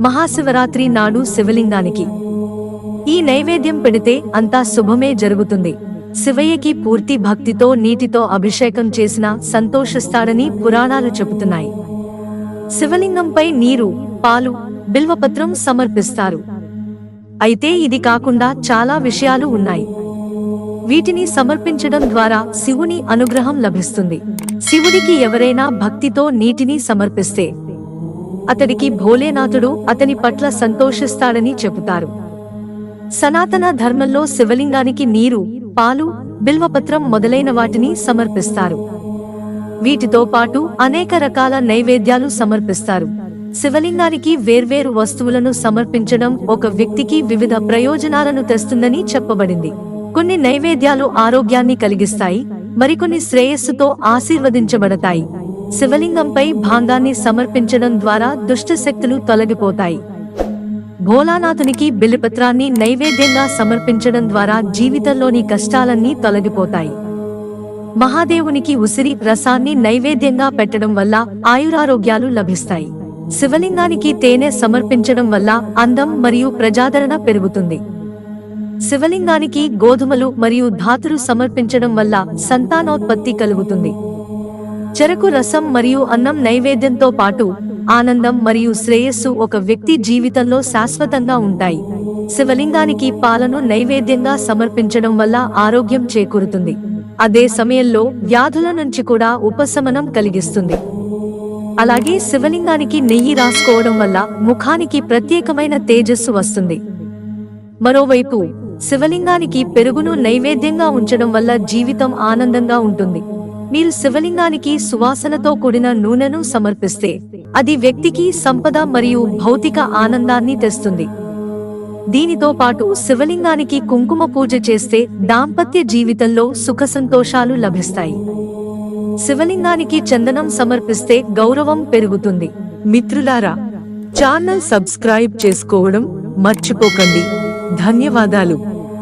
మహాశివరాత్రి నాడు శివలింగానికి. ఈ నైవేద్యం పెడితే అంతా శుభమే జరుగుతుంది. శివయ్యకి పూర్తి భక్తితో నీటితో అభిషేకం చేసిన సంతోషిస్తాడని పురాణాలు చెబుతున్నాయి. శివలింగంపై నీరు పాలు బిల్వపత్రం సమర్పిస్తారు. అయితే ఇది కాకుండా చాలా విషయాలు ఉన్నాయి. వీటిని సమర్పించడం ద్వారా శివుని అనుగ్రహం లభిస్తుంది. శివుడికి ఎవరైనా భక్తితో నీటిని సమర్పిస్తే అతడికి భోలేనాథుడు అతని పట్ల సంతోషిస్తాడని చెబుతారు. సనాతన ధర్మంలో శివలింగానికి నీరు పాలు బిల్వపత్రం మొదలైన వాటిని సమర్పిస్తారు. వీటితో పాటు అనేక రకాల నైవేద్యాలు సమర్పిస్తారు. శివలింగానికి వేర్వేరు వస్తువులను సమర్పించడం ఒక వ్యక్తికి వివిధ ప్రయోజనాలను తెస్తుందని చెప్పబడింది. కొన్ని నైవేద్యాలు ఆరోగ్యాన్ని కలిగిస్తాయి మరికొన్ని శ్రేయస్సుతో ఆశీర్వదించబడతాయి. శివలింగంపై భాంగాన్ని సమర్పించడం ద్వారా దుష్ట శక్తులు తొలగిపోతాయి. భోలానాథునికి బిల్లిపత్రాన్ని నైవేద్యంగా సమర్పించడం ద్వారా జీవితంలోని కష్టాలన్నీ తొలగిపోతాయి. మహాదేవునికి ఉసిరి రసాన్ని నైవేద్యంగా పెట్టడం వల్ల ఆయురారోగ్యాలు లభిస్తాయి. శివలింగానికి తేనె సమర్పించడం వల్ల అందం మరియు ప్రజాదరణ పెరుగుతుంది. శివలింగానికి గోధుమలు మరియు ధాతులు సమర్పించడం వల్ల సంతానోత్పత్తి కలుగుతుంది. చెరకు రసం మరియు అన్నం నైవేద్యంతో పాటు ఆనందం మరియు శ్రేయస్సు ఒక వ్యక్తి జీవితంలో శాశ్వతంగా ఉంటాయి. శివలింగానికి పాలను నైవేద్యంగా సమర్పించడం వల్ల ఆరోగ్యం చేకూరుతుంది. అదే సమయంలో వ్యాధుల నుంచి కూడా ఉపశమనం కలిగిస్తుంది. అలాగే శివలింగానికి నెయ్యి రాసుకోవడం వల్ల ముఖానికి ప్రత్యేకమైన తేజస్సు వస్తుంది. మరోవైపు శివలింగానికి పెరుగును నైవేద్యంగా ఉంచడం వల్ల జీవితం ఆనందంగా ఉంటుంది. మీరు శివలింగానికి సువాసనతో కూడిన నూనెను సమర్పిస్తే అది వ్యక్తికి సంపద మరియు భౌతిక ఆనందాన్ని తెస్తుంది. దీనితో పాటు శివలింగానికి కుంకుమ పూజ చేస్తే దాంపత్య జీవితంలో సుఖ సంతోషాలు లభిస్తాయి. శివలింగానికి చందనం సమర్పిస్తే గౌరవం పెరుగుతుంది. మిత్రులారా ఛానల్ సబ్స్క్రైబ్ చేసుకోవడం మర్చిపోకండి. ధన్యవాదాలు.